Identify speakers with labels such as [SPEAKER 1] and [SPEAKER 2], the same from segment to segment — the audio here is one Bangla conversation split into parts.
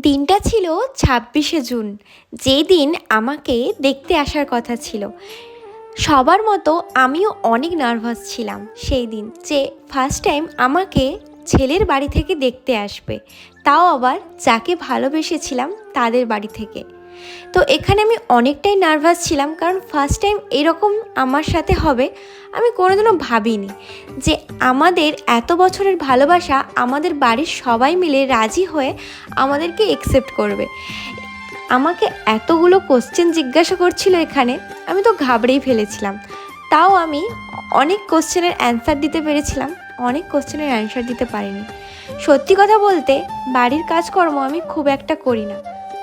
[SPEAKER 1] দিনটা ছিল ছাব্বিশে জুন। যেই দিন আমাকে দেখতে আসার কথা ছিল। সবার মতো আমিও অনেক নার্ভাস ছিলাম সেই দিন যে ফার্স্ট টাইম আমাকে ছেলের বাড়ি থেকে দেখতে আসবে। তাও আবার যাকে ভালোবেসেছিলাম তাদের বাড়ি থেকে। তো এখানে আমি অনেকটাই নার্ভাস ছিলাম, কারণ ফার্স্ট টাইম এরকম আমার সাথে হবে, আমি কোনোদিনও ভাবিনি যে আমাদের এত বছরের ভালোবাসা আমাদের বাড়ির সবাই মিলে রাজি হয়ে আমাদেরকে একসেপ্ট করবে। আমাকে এতগুলো কোশ্চেন জিজ্ঞাসা করছিল এখানে, আমি তো ঘাবড়েই ফেলেছিলাম। তাও আমি অনেক কোশ্চেনের অ্যান্সার দিতে পেরেছিলাম, অনেক কোশ্চেনের অ্যান্সার দিতে পারিনি। সত্যি কথা বলতে বাড়ির কাজকর্ম আমি খুব একটা করি না।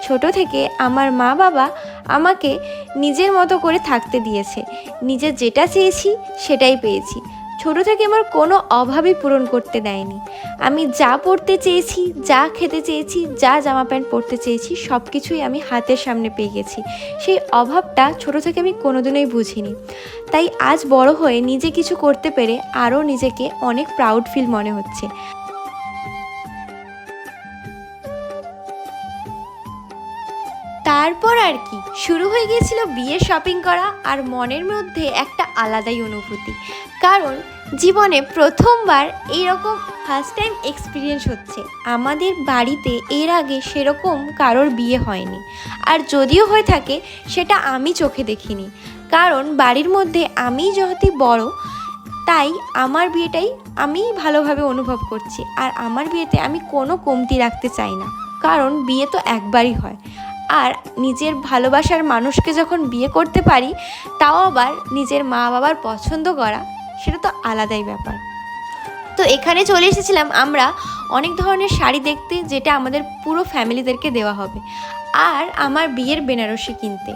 [SPEAKER 1] ছোট থেকে আমার মা বাবা আমাকে নিজের মতো করে থাকতে দিয়েছে। নিজে যেটা চেয়েছি সেটাই পেয়েছি। ছোট থেকে আমার কোনো অভাবই পূরণ করতে দেয়নি। আমি যা পড়তে চেয়েছি, যা খেতে চেয়েছি, যা জামা প্যান্ট পরতে চেয়েছি সব কিছুই আমি হাতের সামনে পেয়ে গেছি। সেই অভাবটা ছোট থেকে আমি কোনোদিনই বুঝিনি। তাই আজ বড় হয়ে নিজে কিছু করতে পেরে আরও নিজেকে অনেক প্রাউড ফিল মনে হচ্ছে। তারপর আর কি। শুরু হয়ে গিয়েছিল বিয়ে শপিং করা আর মনের মধ্যে একটা আলাদাই অনুভূতি। কারণ জীবনে প্রথমবার এইরকম ফার্স্ট টাইম এক্সপিরিয়েন্স হচ্ছে। আমাদের বাড়িতে এর আগে সেরকম কারোর বিয়ে হয়নি। আর যদিও হয়ে থাকে, সেটা আমি চোখে দেখিনি। কারণ বাড়ির মধ্যে আমি যেহেতু বড়, তাই আমার বিয়েটাই আমি ভালোভাবে অনুভব করছি। আর আমার বিয়েতে আমি কোনো কমতি রাখতে চাই না। কারণ বিয়ে তো একবারই হয়। আর নিজের ভালোবাসার মানুষকে যখন বিয়ে করতে পারি, তাও আবার নিজের মা বাবার পছন্দ করা, সেটা তো আলাদাই ব্যাপার। তো এখানে চলে এসেছিলাম আমরা অনেক ধরনের শাড়ি দেখতে, যেটা আমাদের পুরো ফ্যামিলিদেরকে দেওয়া হবে। আর আমার বিয়ের বেনারসি কিনতে।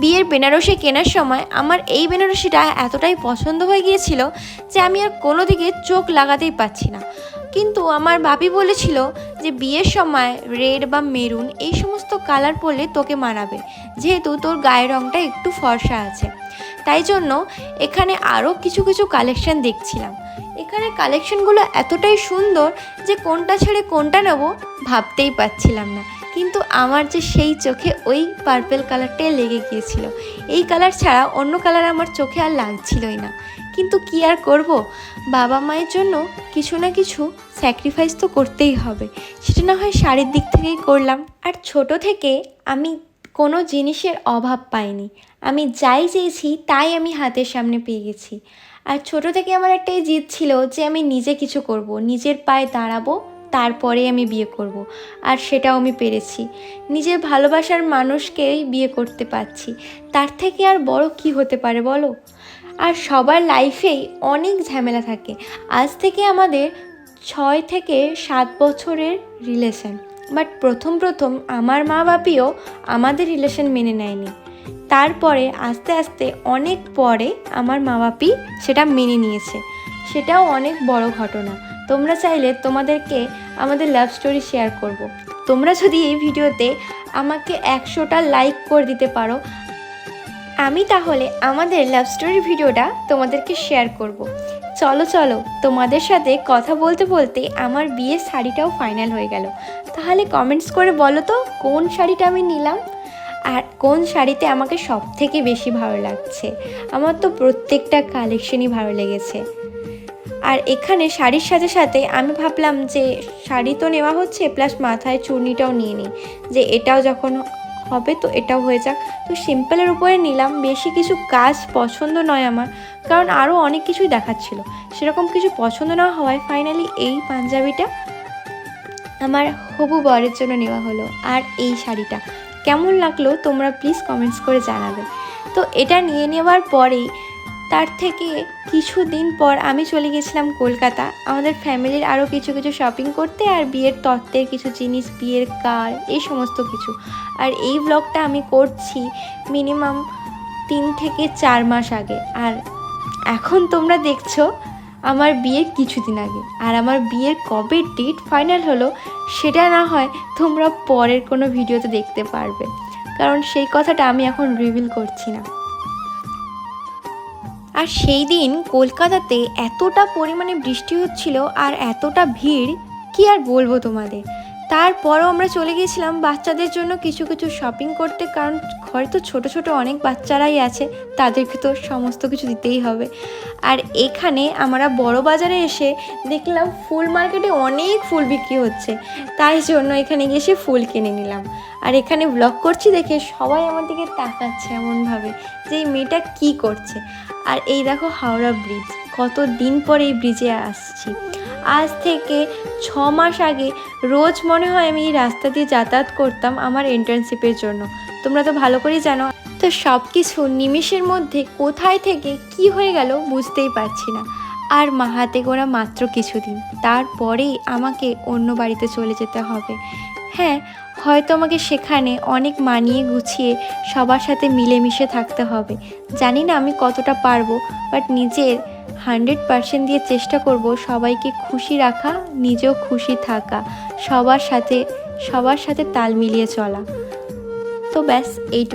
[SPEAKER 1] বিয়ের বেনারসি কেনার সময় আমার এই বেনারসিটা এতটাই পছন্দ হয়ে গিয়েছিল যে আমি আর কোনো দিকে চোখ লাগাতেই পাচ্ছি না। কিন্তু আমার বাপি বলেছিল যে বিয়ের সময় রেড বা মেরুন এই সমস্ত কালার পরলে তোকে মানাবে। যেহেতু তোর গায়ের রঙটা একটু ফর্সা আছে। তাই জন্য এখানে আরও কিছু কিছু কালেকশন দেখছিলাম। এখানে কালেকশনগুলো এতটাই সুন্দর যে কোনটা ছেড়ে কোনটা নেব ভাবতেই পাচ্ছিলাম না। কিন্তু আমার যে সেই চোখে ওই পার্পেল কালারটাই লেগে গিয়েছিল। এই কালার ছাড়া অন্য কালার আমার চোখে আর লাগছিলই না। কিন্তু কি আর করব? বাবা মায়ের জন্য কিছু না কিছু স্যাক্রিফাইস তো করতেই হবে। সেটা না হয় শাড়ির দিক থেকেই করলাম। আর ছোট থেকে আমি কোনো জিনিসের অভাব পাইনি। আমি যাই চেয়েছি, তাই আমি হাতের সামনে পেয়ে গেছি। আর ছোট থেকে আমার একটাই জিদ ছিল যে আমি নিজে কিছু করব। নিজের পায়ে দাঁড়াবো, তারপরে আমি বিয়ে করব। আর সেটাও আমি পেরেছি। নিজের ভালোবাসার মানুষকেই বিয়ে করতে পারছি। তার থেকে আর বড় কি হতে পারে বলো? আর সবার লাইফেই অনেক ঝামেলা থাকে। আজ থেকে আমাদের ছয় থেকে সাত বছরের রিলেশন বাট প্রথম প্রথম আমার মা বাপিও আমাদের রিলেশন মেনে নেয়নি তারপরে আস্তে আস্তে অনেক পরে আমার মা বাপি সেটা মেনে নিয়েছে সেটাও অনেক বড় ঘটনা তোমরা চাইলে তোমাদেরকে আমাদের লাভ স্টোরি শেয়ার করব। তোমরা যদি এই ভিডিওতে আমাকে একশোটা লাইক করে দিতে পারো, আমি তাহলে আমাদের লাভ স্টোরি ভিডিওটা তোমাদেরকে শেয়ার করব। চলো চলো, তোমাদের সাথে কথা বলতে বলতে আমার বিয়ের শাড়িটাও ফাইনাল হয়ে গেল। তাহলে কমেন্টস করে বলো তো, কোন শাড়িটা আমি নিলাম? আর কোন শাড়িতে আমাকে সব থেকে বেশি ভালো লাগছে? আমার তো প্রত্যেকটা কালেকশনই ভালো লেগেছে। আর এখানে শাড়ির সাথে সাথে আমি ভাবলাম যে শাড়ি তো নেওয়া হচ্ছে প্লাস মাথায় চুর্নিটাও নিয়ে নিই, যে এটাও যখন হবে, তো এটাও হয়ে যাক। তো সিম্পলের উপরে নিলাম, বেশি কিছু কাজ পছন্দ নয় আমার, কারণ আরও অনেক কিছুই দেখাচ্ছিল। সেরকম কিছু পছন্দ না হওয়ায় ফাইনালি এই পাঞ্জাবিটা আমার হবু বরের জন্য নেওয়া হলো, আর এই শাড়িটা। কেমন লাগল তোমরা প্লিজ কমেন্টস করে জানাবে। তো এটা নিয়ে নেওয়ার পরেই তার থেকে কিছু দিন পর আমি চলে গেছিলাম কলকাতা। আমাদের ফ্যামিলির আরও কিছু কিছু শপিং করতে আর বিয়ের তত্ত্বের কিছু জিনিস, বিয়ের কার, এই সমস্ত কিছু। আর এই ব্লগটা আমি করছি মিনিমাম তিন থেকে চার মাস আগে। আর এখন তোমরা দেখছ আমার বিয়ের কিছুদিন আগে। আর আমার বিয়ের কবে ডেট ফাইনাল হলো সেটা না হয় তোমরা পরের কোনো ভিডিওতে দেখতে পারবে। কারণ সেই কথাটা আমি এখন রিভিল করছি না। আর সেই দিন কলকাতাতে এতটা পরিমাণে বৃষ্টি হচ্ছিল আর এতটা ভিড়, কি আর বলব তোমাদের? তারপরও আমরা চলে গিয়েছিলাম বাচ্চাদের জন্য কিছু কিছু শপিং করতে, কারণ ঘরে তো ছোট ছোট অনেক বাচ্চারাই আছে তাদেরকে তো সমস্ত কিছু দিতেই হবে। আর এখানে আমরা বড় বাজারে এসে দেখলাম ফুল মার্কেটে অনেক ফুল বিক্রি হচ্ছে, তাই জন্য এখানে গিয়ে এসে ফুল কিনে নিলাম। আর এখানে ব্লগ করছি দেখে সবাই আমার দিকে তাকাচ্ছে এমনভাবে যে এই মেয়েটা কী করছে। আর এই দেখো হাওড়া ব্রিজ কত দিন পর এই ব্রিজে আসছি। আজ থেকে ছ মাস আগে রোজ মনে হয় আমি এই রাস্তা দিয়ে যাতায়াত করতাম আমার ইন্টার্নশিপের জন্য। তোমরা তো ভালো করেই জানো। তো সব কিছু নিমিষের মধ্যে কোথায় থেকে কি হয়ে গেল বুঝতেই পারছি না। আর মা হাতে গোড়া মাত্র কিছুদিন। তারপরেই আমাকে অন্য বাড়িতে চলে যেতে হবে। হ্যাঁ হয়তো আমাকে সেখানে অনেক মানিয়ে গুছিয়ে সবার সাথে মিলেমিশে থাকতে হবে। জানি না আমি কতটা পারব বাট নিজের হান্ড্রেড পার্সেন্ট দিয়ে চেষ্টা করব সবাইকে খুশি রাখা, নিজেও খুশি থাকা, সবার সাথে সবার সাথে তাল মিলিয়ে চলা। তো ব্যাস, এইটুকু।